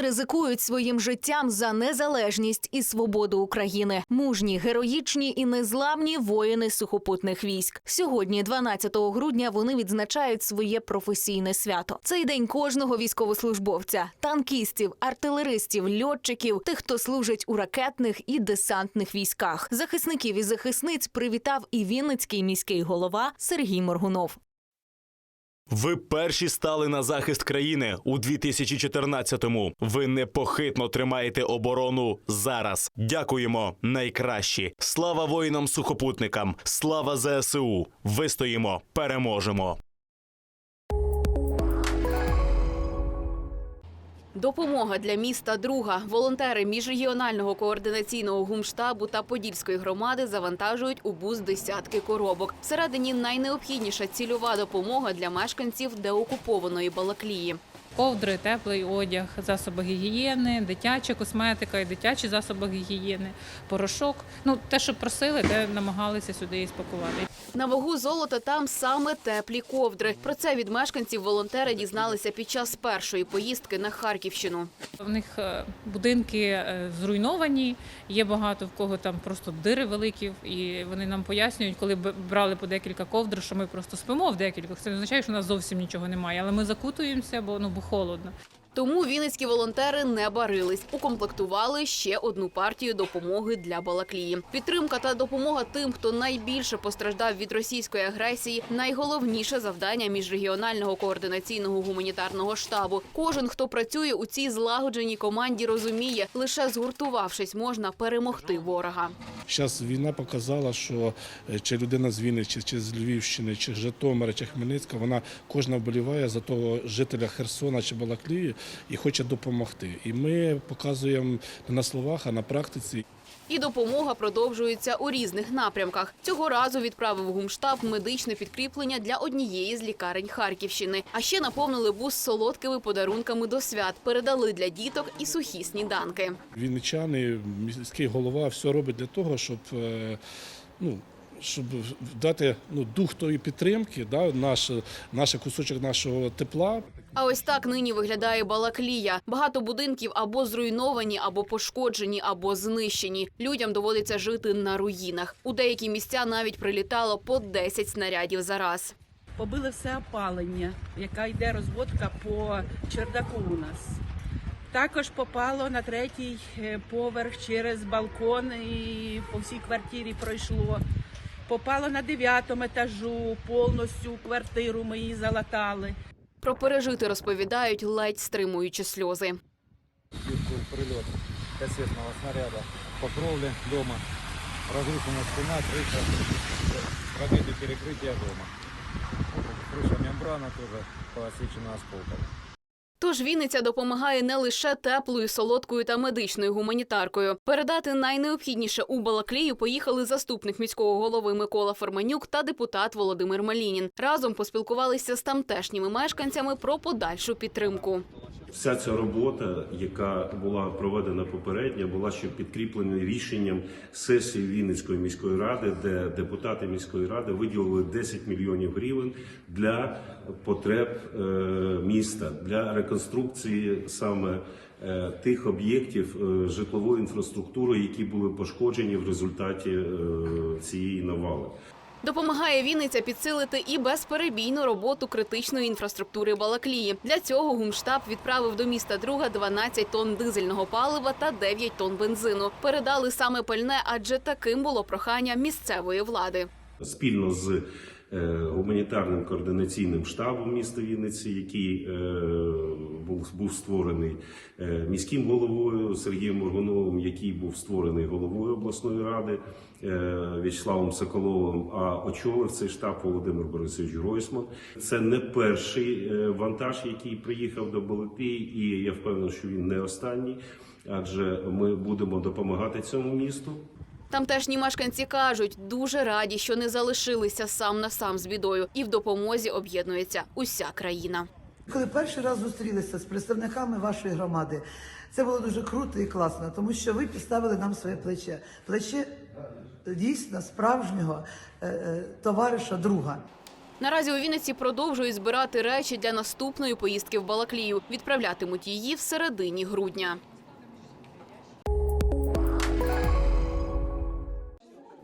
Ризикують своїм життям за незалежність і свободу України. Мужні, героїчні і незламні воїни сухопутних військ. Сьогодні, 12 грудня, вони відзначають своє професійне свято. Цей день кожного військовослужбовця, танкістів, артилеристів, льотчиків, тих, хто служить у ракетних і десантних військах. Захисників і захисниць привітав і Вінницький міський голова Сергій Моргунов. Ви перші стали на захист країни у 2014-му. Ви непохитно тримаєте оборону зараз. Дякуємо, найкращі. Слава воїнам-сухопутникам! Слава ЗСУ! Вистоїмо, переможемо! Допомога для міста друга. Волонтери міжрегіонального координаційного гумштабу та Подільської громади завантажують у бус десятки коробок. Всередині найнеобхідніша цільова допомога для мешканців деокупованої Балаклії. Ковдри, теплий одяг, засоби гігієни, дитяча косметика і дитячі засоби гігієни, порошок. Ну те, що просили, те намагалися сюди і спакувати. На вагу золота там саме теплі ковдри. Про це від мешканців волонтери дізналися під час першої поїздки на Харківщину. В них е, будинки е, зруйновані. Є багато в кого там просто дири великі, і вони нам пояснюють, коли брали по декілька ковдр, що ми просто спимо в декількох. Це не означає, що у нас зовсім нічого немає, але ми закутуємося, бо ну холодно. Тому вінницькі волонтери не барились, укомплектували ще одну партію допомоги для Балаклії. Підтримка та допомога тим, хто найбільше постраждав від російської агресії, найголовніше завдання міжрегіонального координаційного гуманітарного штабу. Кожен, хто працює у цій злагодженій команді, розуміє, лише згуртувавшись, можна перемогти ворога. Зараз війна показала, що е, чи людина з Вінниці, чи, чи з Львівщини, чи Житомира, чи Хмельницька, вона кожна вболіває за того жителя Херсона чи Балаклії і хоче допомогти. І ми показуємо не на словах, а на практиці. І допомога продовжується у різних напрямках. Цього разу відправив гумштаб медичне підкріплення для однієї з лікарень Харківщини. А ще наповнили бус солодкими подарунками до свят. Передали для діток і сухі сніданки. Вінничани, міський голова все робить для того, щоб е, ну. Щоб дати ну, дух тої підтримки, да, наш, наш кусочок нашого тепла, А ось так нині виглядає Балаклія. Багато будинків або зруйновані, або пошкоджені, або знищені. Людям доводиться жити на руїнах. У деякі місця навіть прилітало по 10 снарядів за раз. побили все опалення, яка йде розводка по чердаку у нас. Також попало на третій е, поверх через балкон і по всій квартирі пройшло. Попало на дев'ятому етажу, повністю квартиру ми її залатали. Про пережити розповідають, ледь стримуючи сльози. Юрку прилет кассетного снаряда по кровле дома. Разрушена стена, крыша, пробиты перекрытия дома. Крыша мембрана тоже посечена осколками. Тож Вінниця допомагає не лише теплою, солодкою та медичною гуманітаркою. Передати найнеобхідніше у Балаклію поїхали заступник міського голови Микола Форманюк та депутат Володимир Малінін. Разом поспілкувалися з тамтешніми мешканцями про подальшу підтримку. Вся ця робота, яка була проведена попередньо, була ще підкріплена рішенням сесії Вінницької міської ради, де депутати міської ради виділили 10 мільйонів гривень для потреб е, міста для реконструкції саме е, тих об'єктів е, житлової інфраструктури, які були пошкоджені в результаті е, цієї навали. Допомагає Вінниця підсилити і безперебійну роботу критичної інфраструктури Балаклії. Для цього гумштаб відправив до міста друга 12 тонн дизельного палива та 9 тонн бензину. Передали саме пальне, адже таким було прохання місцевої влади. спільно з гуманітарним координаційним штабом міста Вінниці, який е, був, був створений е, міським головою Сергієм Моргуновим, який був створений головою обласної ради е, В'ячеславом Соколовим, а очолив цей штаб Володимир Борисович Гройсман. Це не перший е, вантаж, який приїхав до Балаклії, і я впевнений, що він не останній. Адже ми будемо допомагати цьому місту. Тамтешні мешканці кажуть, дуже раді, що не залишилися сам на сам з бідою, і в допомозі об'єднується уся країна. Коли перший раз зустрілися з представниками вашої громади, це було дуже круто і класно, тому що ви підставили нам своє плече. Плече дійсно справжнього е, е, товариша, друга. Наразі у Вінниці продовжують збирати речі для наступної поїздки в Балаклію. Відправлятимуть її в середині грудня.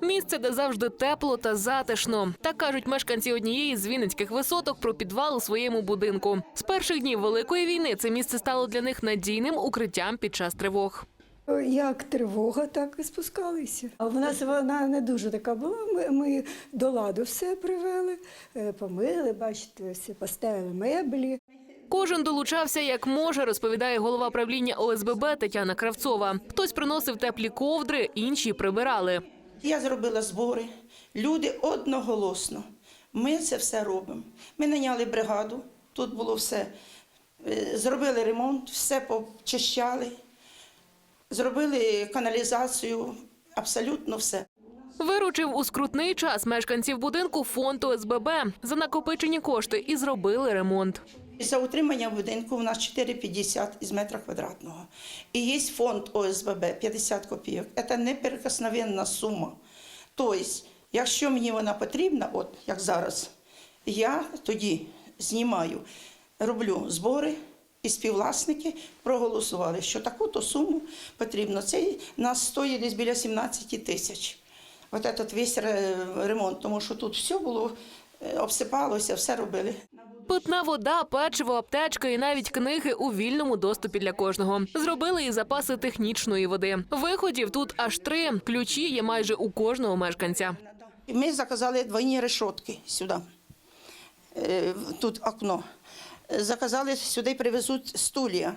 Місце, де завжди тепло та затишно. Так кажуть мешканці однієї з вінницьких висоток про підвал у своєму будинку. З перших днів великої війни це місце стало для них надійним укриттям під час тривог. Як тривога, так і спускалися. А в нас вона не дуже така була. Ми, ми до ладу все привели, е, помили, бачите, все поставили меблі. Кожен долучався як може, розповідає голова правління ОСББ Тетяна Кравцова. Хтось приносив теплі ковдри, інші прибирали. Я зробила збори. Люди одноголосно. Ми це все робимо. Ми наняли бригаду, тут було все. Е, Зробили ремонт, все почищали, зробили каналізацію, абсолютно все. Виручив у скрутний час мешканців будинку фонд ОСББ за накопичені кошти і зробили ремонт. За утримання будинку у нас 4,50 із метра квадратного. І є фонд ОСББ 50 копійок. Це неперекосновенна сума. Тобто, якщо мені вона потрібна, от як зараз, я тоді знімаю, роблю збори. І співвласники проголосували, що таку-то суму потрібно. Це нас стоїть десь біля 17 тисяч. Этот весь ремонт, тому що тут все було, е, обсипалося, все робили. Питна вода, печиво, аптечка і навіть книги у вільному доступі для кожного. Зробили і запаси технічної води. Виходів тут аж три. Ключі є майже у кожного мешканця. Ми заказали двойні решетки сюди. Е, Тут окно. Заказали сюди, привезуть стулья.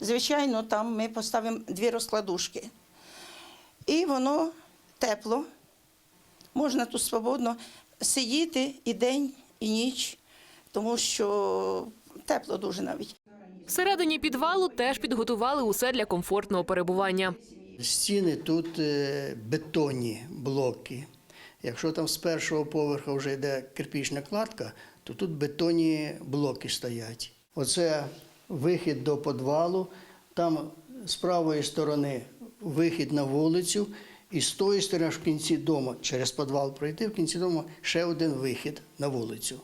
Звичайно, там ми поставимо дві розкладушки. І воно тепло. Можна тут свободно сидіти і день, і ніч, тому що тепло дуже навіть. Всередині підвалу теж підготували усе для комфортного перебування. Стіни тут е, бетонні блоки. Якщо там з першого поверха вже йде кирпічна кладка, то тут бетонні блоки стоять. Оце вихід до підвалу, там з правої сторони вихід на вулицю, і з тої сторони аж в кінці дому, через підвал пройти, в кінці дому ще один вихід на вулицю.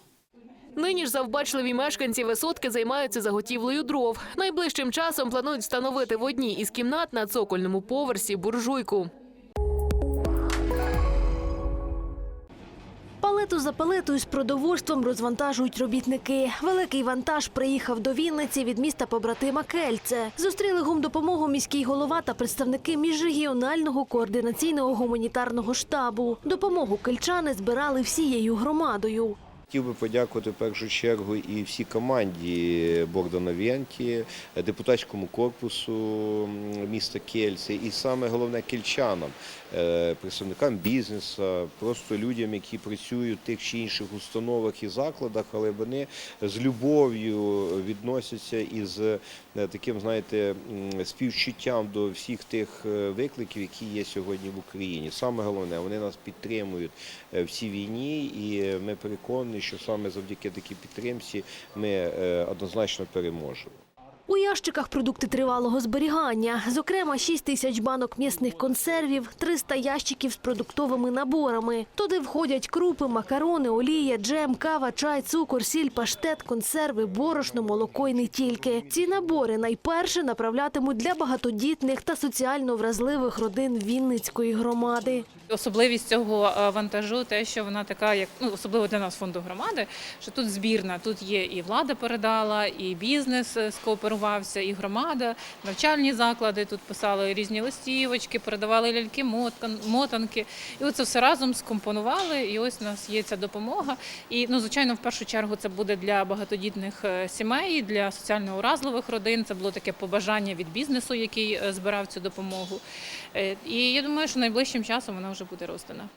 Нині ж завбачливі мешканці висотки займаються заготівлею дров. Найближчим часом планують встановити в одній із кімнат на цокольному поверсі буржуйку. Палету за палетою з продовольством розвантажують робітники. Великий вантаж приїхав до Вінниці від міста побратима Кельце. Зустріли гумдопомогу міський голова та представники міжрегіонального координаційного гуманітарного штабу. Допомогу кельчани збирали всією громадою. Хотів би подякувати в першу чергу і всій команді Богдана Вєнті, депутатському корпусу міста Кельце, і саме головне кельчанам, е, представникам бізнесу, просто людям, які працюють в тих чи інших установах і закладах, але вони з любов'ю відносяться і з таким, знаєте, співчуттям до всіх тих е, викликів, які є сьогодні в Україні. Саме головне, вони нас підтримують е, в цій війні, і ми переконані, що саме завдяки такій підтримці ми е, однозначно переможемо. У ящиках продукти тривалого зберігання. Зокрема, 6 тисяч банок м'ясних консервів, 300 ящиків з продуктовими наборами. Туди входять крупи, макарони, олія, джем, кава, чай, цукор, сіль, паштет, консерви, борошно, молоко і не тільки. Ці набори найперше направлятимуть для багатодітних та соціально вразливих родин Вінницької громади. Особливість цього е, вантажу те, що вона така, як ну особливо для нас фонду громади, що тут збірна. Тут є і влада передала, і бізнес е, скооперувався, і громада, навчальні заклади. Тут писали різні листівочки, передавали ляльки, мотанки. І оце все разом скомпонували. І ось у нас є ця допомога. І ну, звичайно, в першу чергу це буде для багатодітних е, сімей, для соціально уразливих родин. Це було таке побажання від бізнесу, який е, збирав цю допомогу. Е, І я думаю, що найближчим часом вона вже буде роздана.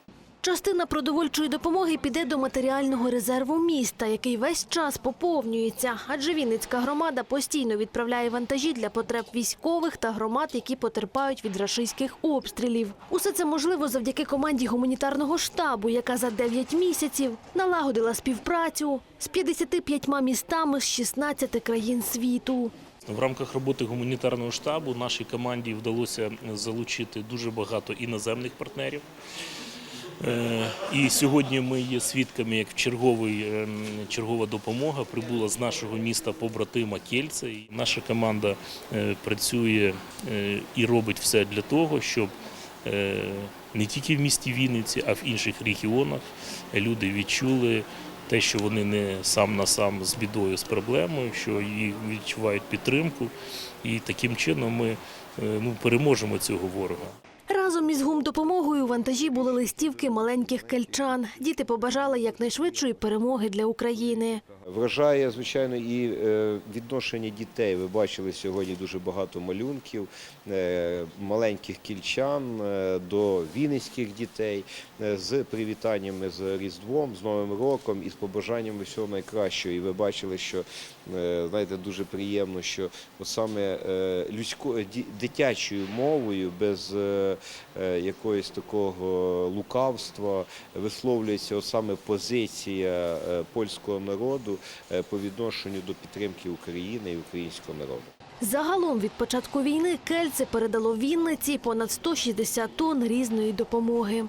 Частина продовольчої допомоги піде до матеріального резерву міста, який весь час поповнюється. Адже Вінницька громада постійно відправляє вантажі для потреб військових та громад, які потерпають від рашистських обстрілів. Усе це можливо завдяки команді гуманітарного штабу, яка за 9 місяців налагодила співпрацю з 55 містами з 16 країн світу. В рамках роботи гуманітарного штабу нашій команді вдалося залучити дуже багато іноземних партнерів. Е, І сьогодні ми є свідками, як черговий, ем, чергова допомога прибула з нашого міста побратима Кельце. Наша команда е, працює е, і робить все для того, щоб не тільки в місті Вінниці, а в інших регіонах люди відчули те, що вони не сам на сам з бідою, з проблемою, що їх відчувають підтримку. І таким чином ми ну, переможемо цього ворога. Разом із гумдопомогою у вантажі були листівки маленьких кельчан. Діти побажали якнайшвидшої перемоги для України. Вражає, звичайно, і е, відношення дітей. Ви бачили сьогодні дуже багато малюнків, е, маленьких кільчан е, до вінницьких дітей з привітаннями з Різдвом, з Новим роком і з побажаннями всього найкращого. І ви бачили, що знаєте, дуже приємно, що от саме людсько, дитячою мовою, без е, такого лукавства висловлюється от саме позиція польського народу е, по відношенню до підтримки України і українського народу. Загалом від початку війни Кельце передало Вінниці понад 160 тонн різної допомоги.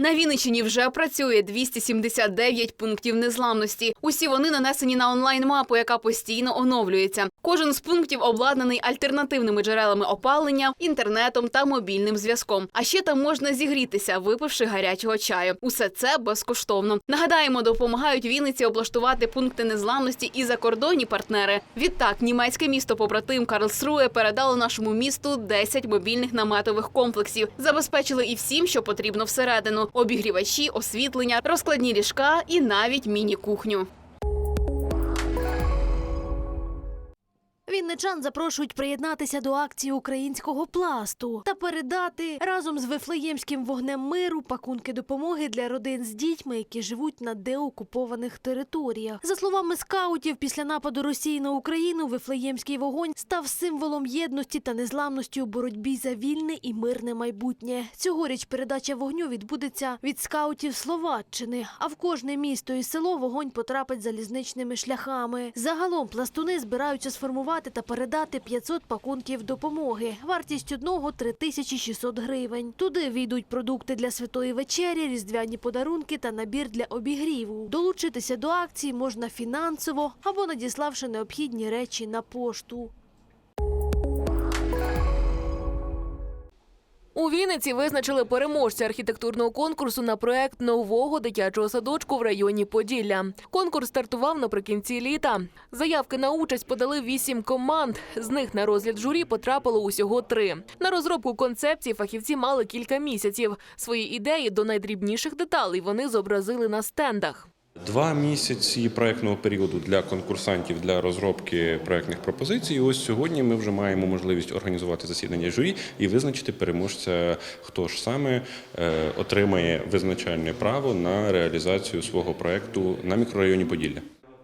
На Вінниччині вже працює 279 пунктів незламності. Усі вони нанесені на онлайн-мапу, яка постійно оновлюється. Кожен з пунктів обладнаний альтернативними джерелами опалення, інтернетом та мобільним зв'язком. А ще там можна зігрітися, випивши гарячого чаю. Усе це безкоштовно. Нагадаємо, допомагають Вінниці облаштувати пункти незламності і закордонні партнери. Відтак, німецьке місто побратим Карлсруе передало нашому місту 10 мобільних наметових комплексів. Забезпечили і всім, що потрібно всередину: обігрівачі, освітлення, розкладні ліжка і навіть міні-кухню. Вінничан запрошують приєднатися до акції українського пласту та передати разом з Вифлеємським вогнем миру пакунки допомоги для родин з дітьми, які живуть на деокупованих територіях. За словами скаутів, після нападу Росії на Україну Вифлеємський вогонь став символом єдності та незламності у боротьбі за вільне і мирне майбутнє. Цьогоріч передача вогню відбудеться від скаутів Словаччини. А в кожне місто і село вогонь потрапить залізничними шляхами. Загалом пластуни збираються сформувати та передати 500 пакунків допомоги. Вартість одного 3600 гривень. Туди війдуть продукти для святої вечері, різдвяні подарунки та набір для обігріву. Долучитися до акції можна фінансово або надіславши необхідні речі на пошту. У Вінниці визначили переможця архітектурного конкурсу на проект нового дитячого садочку в районі Поділля. Конкурс стартував наприкінці літа. Заявки на участь подали вісім команд. З них на розгляд журі потрапило усього три. На розробку концепції фахівці мали кілька місяців. Свої ідеї до найдрібніших деталей вони зобразили на стендах. Два місяці проектного періоду для конкурсантів для розробки проектних пропозицій. І ось сьогодні ми вже маємо можливість організувати засідання журі і визначити переможця, хто ж саме е, отримає визначальне право на реалізацію свого проекту на мікрорайоні Поділля.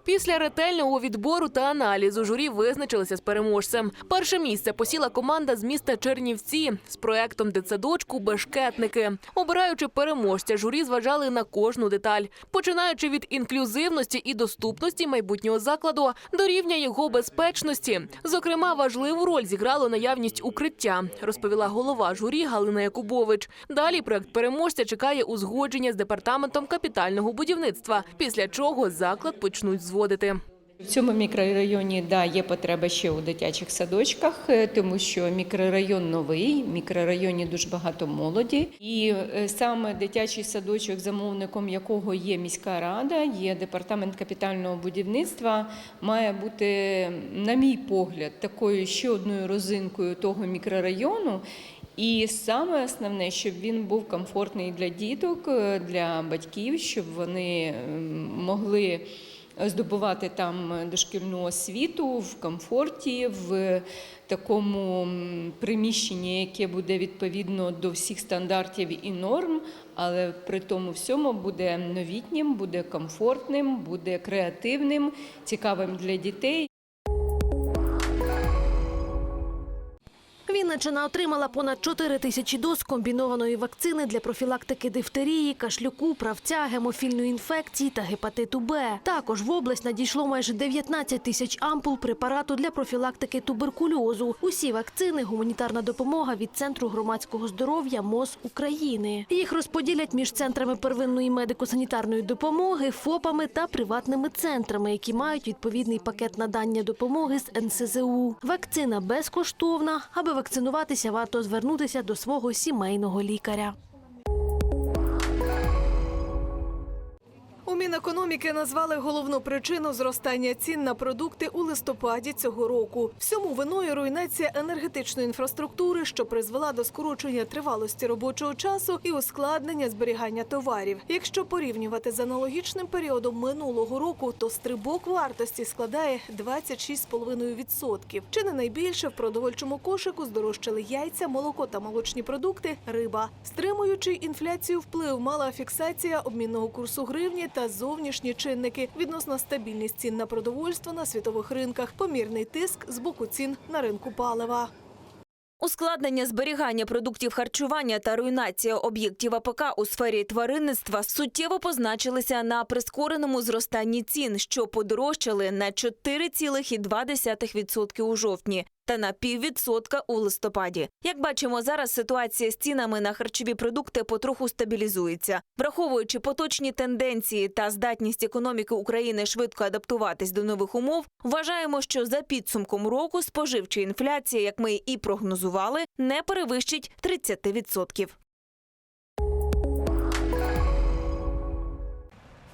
Після ретельного відбору та аналізу журі визначилися з переможцем. Перше місце посіла команда з міста Чернівці з проектом дитсадочку Бешкетники. Обираючи переможця, журі зважали на кожну деталь, починаючи від інклюзивності і доступності майбутнього закладу до рівня його безпечності. Зокрема, важливу роль зіграло наявність укриття, розповіла голова журі Галина Якубович. Далі проект переможця чекає узгодження з департаментом капітального будівництва, після чого заклад почнуть зводити. В цьому мікрорайоні да, є потреба ще у дитячих садочках, е, тому що мікрорайон новий, в мікрорайоні дуже багато молоді. І е, саме дитячий садочок, замовником якого є міська рада, є департамент капітального будівництва, має бути, на мій погляд, такою ще одною розинкою того мікрорайону. І саме основне, щоб він був комфортний для діток, е, для батьків, щоб вони могли здобувати там дошкільну освіту в комфорті, в такому приміщенні, яке буде відповідно до всіх стандартів і норм, але при тому всьому буде новітнім, буде комфортним, буде креативним, цікавим для дітей. Вінниччина отримала понад 4 тисячі доз комбінованої вакцини для профілактики дифтерії, кашлюку, правця, гемофільної інфекції та гепатиту Б. Також в область надійшло майже 19 тисяч ампул препарату для профілактики туберкульозу. Усі вакцини – гуманітарна допомога від Центру громадського здоров'я МОЗ України. Їх розподілять між центрами первинної медико-санітарної допомоги, ФОПами та приватними центрами, які мають відповідний пакет надання допомоги з НСЗУ. Вакцина безкоштовна. Аби вакцинуватися, варто звернутися до свого сімейного лікаря. Мінекономіки назвали головну причину зростання цін на продукти у листопаді цього року. Всьому виною руйнація енергетичної інфраструктури, що призвела до скорочення тривалості робочого часу і ускладнення зберігання товарів. Якщо порівнювати з аналогічним періодом минулого року, то стрибок вартості складає 26,5%. Чи не найбільше в продовольчому кошику здорожчали яйця, молоко та молочні продукти, риба. Стримуючи інфляцію вплив мала фіксація обмінного курсу гривні та зовнішні чинники, відносна стабільність цін на продовольство на світових ринках, помірний тиск з боку цін на ринку палива. Ускладнення зберігання продуктів харчування та руйнація об'єктів АПК у сфері тваринництва суттєво позначилися на прискореному зростанні цін, що подорожчали на 4,2% у жовтні та на піввідсотка у листопаді. Як бачимо, зараз ситуація з цінами на харчові продукти потроху стабілізується. Враховуючи поточні тенденції та здатність економіки України швидко адаптуватись до нових умов, вважаємо, що за підсумком року споживча інфляція, як ми і прогнозували, не перевищить 30%.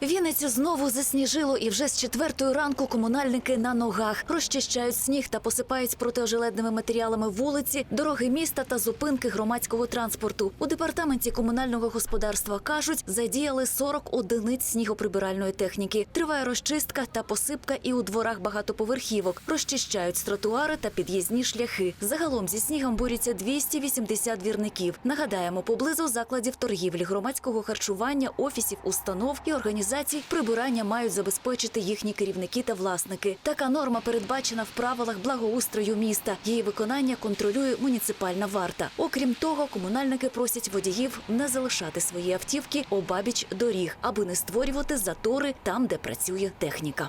Вінницю знову засніжило, і вже з четвертої ранку комунальники на ногах розчищають сніг та посипають протиожеледними матеріалами вулиці, дороги міста та зупинки громадського транспорту. У департаменті комунального господарства кажуть, задіяли 40 одиниць снігоприбиральної техніки. Триває розчистка та посипка і у дворах багатоповерхівок. Розчищають тротуари та під'їзні шляхи. Загалом зі снігом борються 280 двірників. Нагадаємо, поблизу закладів торгівлі, громадського харчування, офісів, установ і організацій прибирання мають забезпечити їхні керівники та власники. Така норма передбачена в правилах благоустрою міста. Її виконання контролює муніципальна варта. Окрім того, комунальники просять водіїв не залишати свої автівки обабіч доріг, аби не створювати затори там, де працює техніка.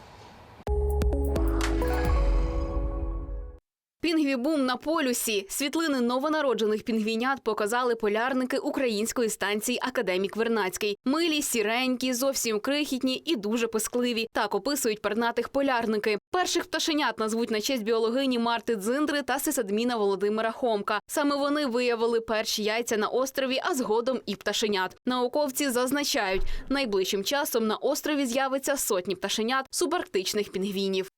Пінгві-бум на полюсі. Світлини новонароджених пінгвінят показали полярники української станції Академік Вернацький. Милі, сіренькі, зовсім крихітні і дуже пискливі. Так описують пернатих полярники. Перших пташенят назвуть на честь біологині Марти Дзиндри та сисадміна Володимира Хомка. Саме вони виявили перші яйця на острові, а згодом і пташенят. Науковці зазначають, найближчим часом на острові з'явиться сотні пташенят субарктичних пінгвінів.